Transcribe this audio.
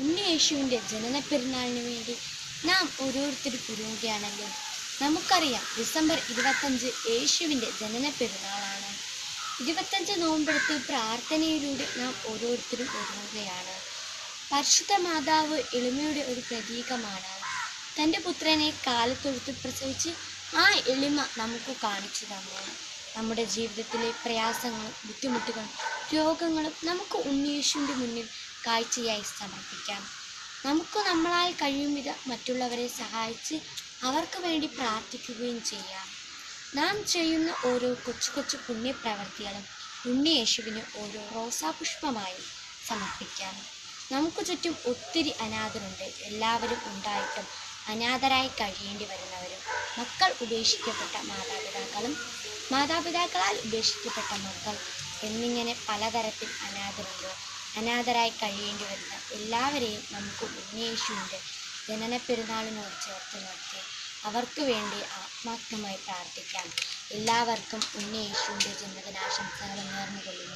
ഉണ്ണിയേശുവിന്റെ ജനന പെരുന്നാളിന് വേണ്ടി നാം ഓരോരുത്തരും ഒരുങ്ങുകയാണല്ലോ നമുക്കറിയാം ഡിസംബർ ഇരുപത്തഞ്ച് യേശുവിന്റെ ജനന പെരുന്നാളാണ് ഇരുപത്തഞ്ച് നോമ്പെടുത്ത് പ്രാർത്ഥനയിലൂടെ നാം ഓരോരുത്തരും ഒരുങ്ങുകയാണ് പരിശുദ്ധ മാതാവ് എളിമയുടെ ഒരു പ്രതീകമാണ്. തന്റെ പുത്രനെ കാലത്തൊഴുത്ത് പ്രസവിച്ച് ആ എളിമ നമുക്ക് കാണിച്ചു തന്നു. നമ്മുടെ ജീവിതത്തിലെ പ്രയാസങ്ങളും ബുദ്ധിമുട്ടുകളും രോഗങ്ങളും നമുക്ക് ഉണ്ണിയേശുവിന്റെ മുന്നിൽ കാഴ്ചയായി സമർപ്പിക്കാം. നമുക്ക് നമ്മളാൽ കഴിയും വിധം മറ്റുള്ളവരെ സഹായിച്ച് അവർക്ക് വേണ്ടി പ്രാർത്ഥിക്കുകയും ചെയ്യാം. നാം ചെയ്യുന്ന ഓരോ കൊച്ചു കൊച്ചു പുണ്യപ്രവർത്തികളും ഉണ്ണിയേശുവിന് ഓരോ റോസാപുഷ്പമായി സമർപ്പിക്കാം. നമുക്ക് ചുറ്റും ഒത്തിരി അനാഥരുണ്ട്. എല്ലാവരും ഉണ്ടായിട്ടും അനാഥരായി കഴിയേണ്ടി വരുന്നവരും മക്കൾ ഉപേക്ഷിക്കപ്പെട്ട മാതാപിതാക്കളും മാതാപിതാക്കളാൽ ഉപേക്ഷിക്കപ്പെട്ട മക്കൾ എന്നിങ്ങനെ പലതരത്തിൽ അനാഥരുണ്ട്. അനാഥരായി കഴിയേണ്ടി വരുന്ന എല്ലാവരെയും നമുക്ക് ഉന്നയിച്ചുകൊണ്ട് ജനന പെരുന്നാളിനോട് ചേർത്ത് നിർത്തി. അവർക്ക് വേണ്ടി ആത്മാർത്ഥമായി പ്രാർത്ഥിക്കാം. എല്ലാവർക്കും ഉന്നയിച്ചുകൊണ്ട് ജന്മദിനാശംസകൾ നേർന്നുകൊള്ളുന്നു.